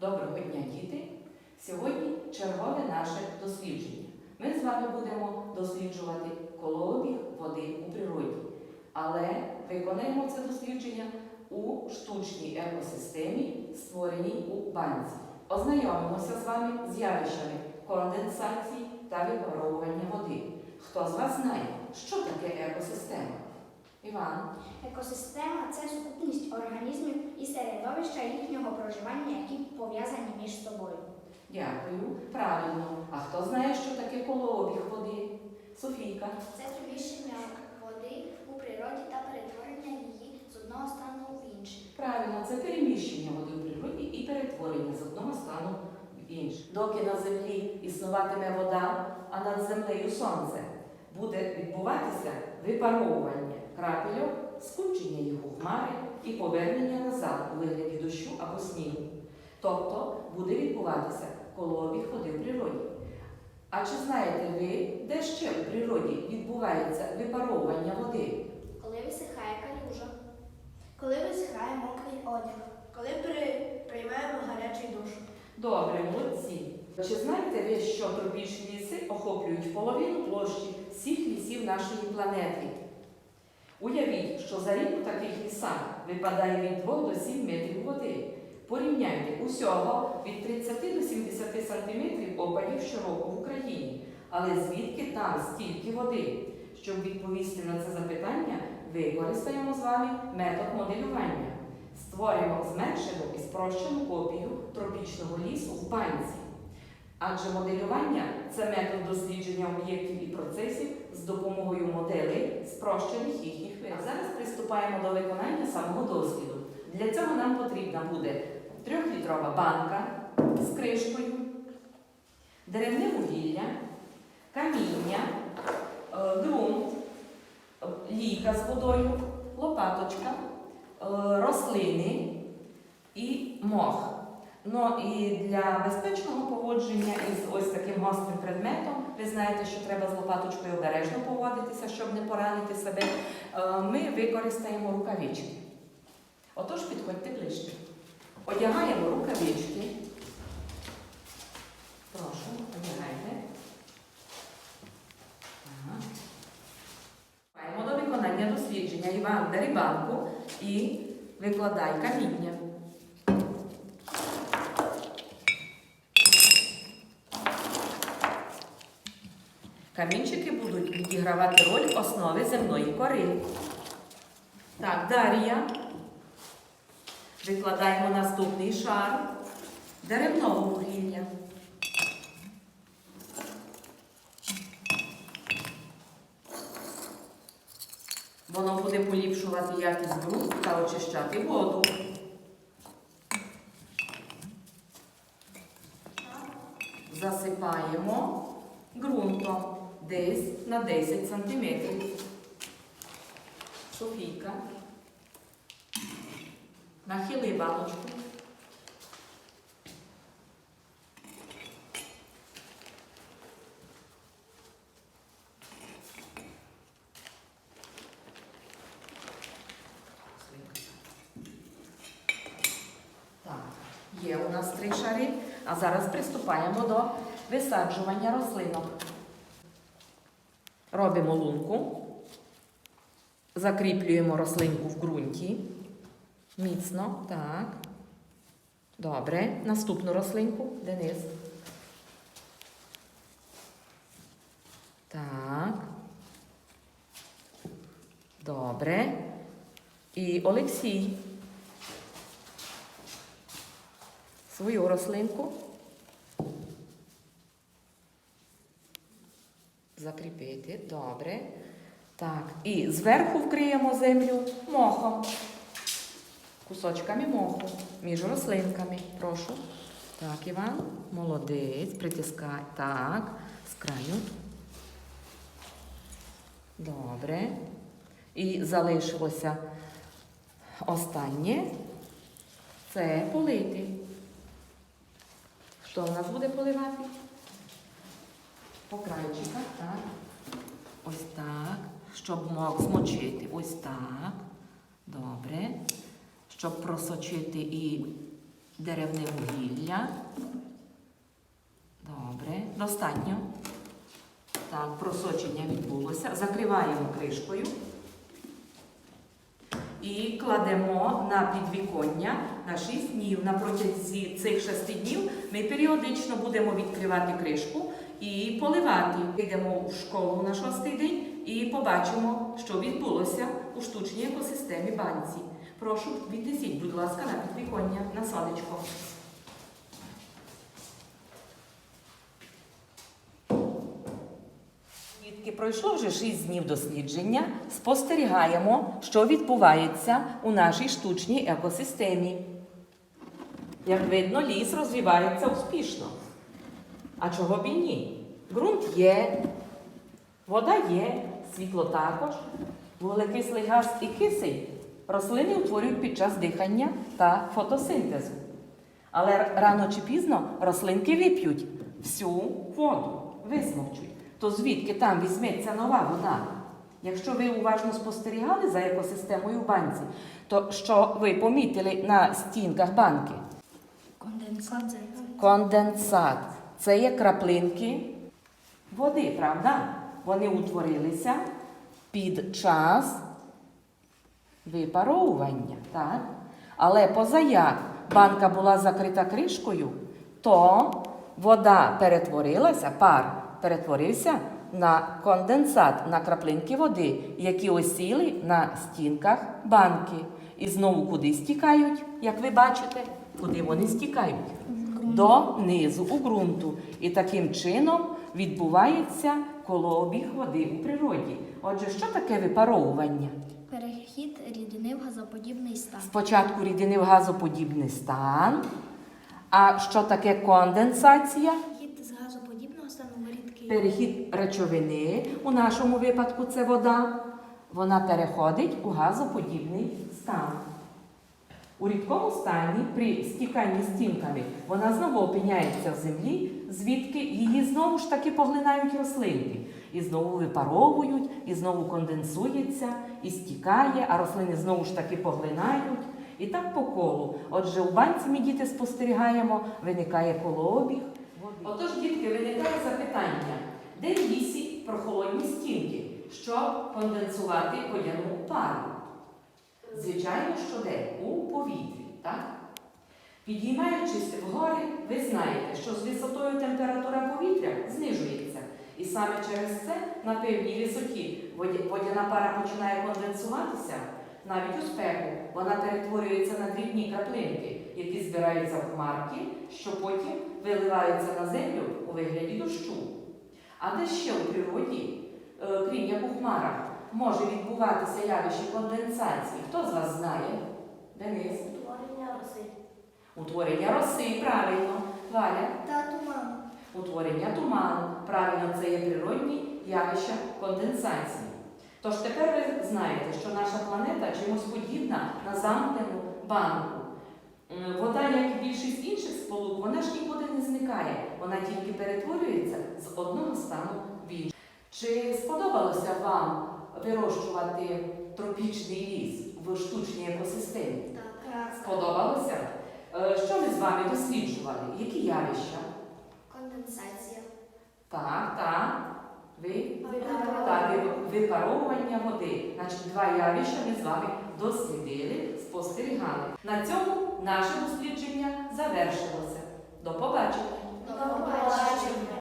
Доброго дня, діти! Сьогодні чергове наше дослідження. Ми з вами будемо досліджувати колообіг води у природі, але виконаємо це дослідження у штучній екосистемі, створеній у банці. Ознайомимося з вами з явищами конденсації та випаровування води. Хто з вас знає, що таке екосистема? Іван. Екосистема це сукупність організмів і середовища їхнього проживання, які пов'язані між собою. Дякую. Правильно. А хто знає, що таке колообіг води? Софійка. Це приміщення води у природі та перетворення її з одного стану в інший. Правильно, це переміщення води у природі і перетворення з одного стану в інший. Доки на землі існуватиме вода, а над землею сонце, буде відбуватися випаровування крапельок, скупчення їх у хмари і повернення назад у вигляді дощу або снігу. Тобто буде відбуватися колообіг води в природі. А чи знаєте ви, де ще у природі відбувається випаровування води? Коли висихає калюжа. Коли висихає мокрий одяг. Коли при... приймаємо гарячий душ. Добре, молодці. Чи знаєте ви, що тропічні ліси охоплюють половину площі всіх лісів нашої планети? Уявіть, що за рік у таких лісах випадає від 2 до 7 метрів води. Порівняйте усього від 30 до 70 сантиметрів опадів щороку в Україні. Але звідки там стільки води? Щоб відповісти на це запитання, використаємо з вами метод моделювання. Створимо зменшену і спрощену копію тропічного лісу в банці. Адже моделювання це метод дослідження об'єктів і процесів з допомогою моделей, спрощених їхніх виразів. А зараз приступаємо до виконання самого досліду. Для цього нам потрібна буде трьохлітрова банка з кришкою, деревне вугілля, каміння, ґрунт, е, ліка з водою, лопаточка, е, рослини і мох. Ну і для безпечного поводження із ось таким гострим предметом, ви знаєте, що треба з лопаточкою обережно поводитися, щоб не поранити себе. е, Ми використаємо рукавички. Отож, підходьте ближче. Одягаємо рукавички. Прошу, одягайте. Маємо до виконання дослідження. Іван, бери банку і викладай каміння. Камінчики будуть відігравати роль основи земної кори. Так, Дар'я. Викладаємо наступний шар деревного вугілля. Воно буде поліпшувати якість ґрунту та очищати воду. Засипаємо ґрунтом десь на 10 сантиметрів. Софійка. Нахили баночку. Так, є у нас три шари, а зараз приступаємо до висаджування рослинок. Робимо лунку, закріплюємо рослинку в ґрунті. Міцно, так. Добре. Наступну рослинку. Денис. Так. Добре. І Олексій. Свою рослинку. Закріпити. Добре. Так. І зверху вкриємо землю мохом кусочками моху між рослинками. Прошу. Так, Іван. Молодець. Притискай. Так. З краю. Добре. І залишилося останнє. Це полити. Хто в нас буде поливати? По крайчиках, так. Ось так. Щоб мог змочити. Ось так. Добре щоб просочити і деревне вугілля. Добре, достатньо. Так, просочення відбулося. Закриваємо кришкою і кладемо на підвіконня на 6 днів. На протязі цих 6 днів ми періодично будемо відкривати кришку і поливати. Йдемо у школу на шостий день і побачимо, що відбулося у штучній екосистемі банці. Прошу, віднесіть, будь ласка, на підвіконня на. Дітки, пройшло вже 6 днів дослідження. Спостерігаємо, що відбувається у нашій штучній екосистемі. Як видно, ліс розвивається успішно. А чого б і ні? Ґрунт є, вода є, світло також, вуглекислий газ і кисень рослини утворюють під час дихання та фотосинтезу. Але рано чи пізно рослинки вип'ють всю воду, висмовчуть. То звідки там візьметься нова вода? Якщо ви уважно спостерігали за екосистемою в банці, то що ви помітили на стінках банки? Конденсат. Конденсат. Це є краплинки води, правда? Вони утворилися під час випаровування. Так? Але позаяк банка була закрита кришкою, то вода перетворилася, пар перетворився на конденсат, на краплинки води, які осіли на стінках банки. І знову куди стікають, як ви бачите, куди вони стікають? До низу у ґрунту. І таким чином відбувається колообіг води у природі. Отже, що таке випаровування? Перехід рідини в газоподібний стан. Спочатку рідини в газоподібний стан. А що таке конденсація? Перехід з газоподібного стану в рідкий. Перехід речовини, у нашому випадку це вода, вона переходить у газоподібний стан. У рідкому стані при стіканні стінками вона знову опиняється в землі, звідки її знову ж таки поглинають рослинки. І знову випаровують, і знову конденсується, і стікає, а рослини знову ж таки поглинають. І так по колу. Отже, у банці ми діти спостерігаємо, виникає колообіг. Отож, дітки, виникає запитання, де лісі прохолодні стінки, щоб конденсувати водяну пару? Звичайно, що де? У повітрі, так? Підіймаючись вгори, ви знаєте, що з висотою температура повітря знижується. І саме через це на певній висоті водяна пара починає конденсуватися. Навіть у спеку вона перетворюється на дрібні краплинки, які збираються в хмарки, що потім виливаються на землю у вигляді дощу. А де ще у природі, е, крім як у хмарах, може відбуватися явище конденсації? Хто з вас знає? Денис? Утворення роси. Утворення роси, правильно. Валя? Та туман. Утворення туману. Правильно, це є природні явища конденсації. Тож тепер ви знаєте, що наша планета чимось подібна на замкнену банку. Вода, як і більшість інших сполук, вона ж нікуди не зникає. Вона тільки перетворюється з одного стану в інший. Чи сподобалося вам вирощувати тропічний ліс в штучній екосистемі? Так. Сподобалося? Е, що ми з вами досліджували? Які явища? Конденсація. Так, так. Ви? Так, випаровування води. Значить, два явища ми з вами дослідили, спостерігали. На цьому наше дослідження завершилося. До побачення! До побачення!